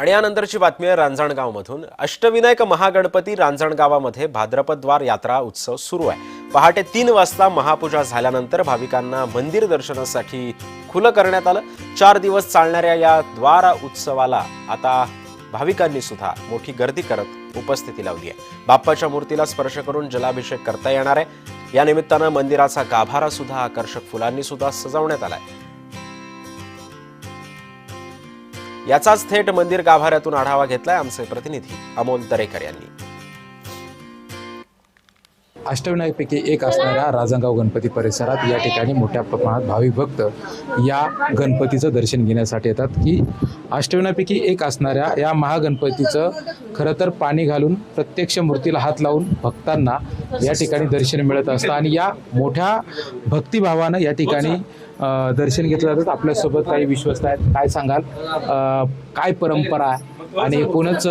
आणि यानंतरची बातमी आहे रांजणगावमधून. अष्टविनायक महागणपती रांजणगावामध्ये भाद्रपद्वार यात्रा उत्सव सुरू आहे. पहाटे तीन वाजता महापूजा झाल्यानंतर भाविकांना मंदिर दर्शनासाठी खुलं करण्यात आलं. चार दिवस चालणाऱ्या या द्वार उत्सवाला आता भाविकांनी सुद्धा मोठी गर्दी करत उपस्थिती लावली आहे. बाप्पाच्या मूर्तीला स्पर्श करून जलाभिषेक करता येणार आहे. या निमित्तानं मंदिराचा गाभारा सुद्धा आकर्षक फुलांनी सुद्धा सजवण्यात आलाय. याचाच थेट मंदिर गाभाऱ्यातून आढावा घेतलाय आमचे प्रतिनिधी अमोल दरेकर यांनी. अष्टविनायकपैकी एक असणाऱ्या राजंगाव गणपती परिसरात या ठिकाणी मोठ्या प्रमाणात भाविक भक्त या गणपतीचं दर्शन घेण्यासाठी येतात. की अष्टविनायकपैकी एक असणाऱ्या या महागणपतीचं खरं तर पाणी घालून प्रत्यक्ष मूर्तीला हात लावून भक्तांना या ठिकाणी दर्शन मिळत असतं. आणि या मोठ्या भक्तिभावानं या ठिकाणी दर्शन घेतलं जातं. आपल्यासोबत काही विश्वस्त आहेत. काय सांगाल? काय परंपरा आहे? आणि एकूणच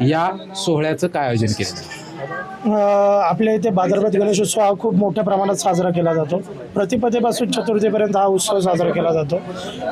या सोहळ्याचं काय आयोजन केलं? आपल्या इथे भाद्रपद गणेशोत्सव हा खूप मोठ्या प्रमाणात साजरा केला जातो. प्रतिपदेपासून चतुर्थीपर्यंत हा उत्सव साजरा केला जातो.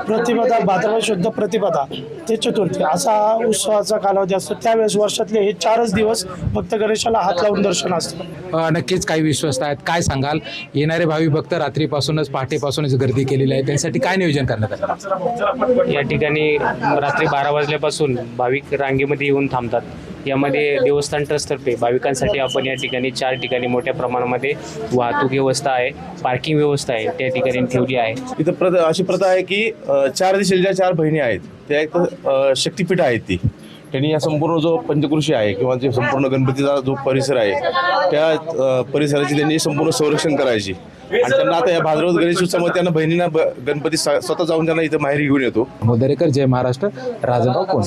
प्रतिपदा भाद्रपद शुद्ध प्रतिपदा ते चतुर्थी असा हा उत्सवाचा कालावधी असतो. त्यावेळेस वर्षातले हे चारच दिवस फक्त गणेशाला हात लावून दर्शन असतं. नक्कीच काही विश्वस्त आहेत. काय सांगाल? येणारे भावी भक्त रात्रीपासूनच पहाटेपासूनच गर्दी केलेली आहे. त्यांसाठी काय नियोजन करण्यात आलं? या ठिकाणी रात्री बारा वाजल्यापासून भाविक रांगेमध्ये येऊन थांबतात. यामध्ये देवस्थान ट्रस्टतर्फे भाविकांसाठी आपण या ठिकाणी चार ठिकाणी मोठ्या प्रमाणामध्ये वाहतूक व्यवस्था आहे पार्किंग व्यवस्था आहे त्या ठिकाणी ठेवली आहे. इथं प्रथ अशी प्रथा आहे की चार दिशेला ज्या चार बहिणी आहेत त्या एक शक्तिपीठ आहेत ती. त्यांनी या संपूर्ण जो पंचकृषी आहे किंवा जे संपूर्ण गणपतीचा जो परिसर आहे त्या परिसराची त्यांनी संपूर्ण संरक्षण करायची. आणि त्यांना आता या भाद्रपद गणेश उत्सवामध्ये त्यांना बहिणींना गणपती स- स्वतः जाऊन त्यांना इथं माहेरी घेऊन येतो. मोदरेकर जय महाराष्ट्र राजगाव कोण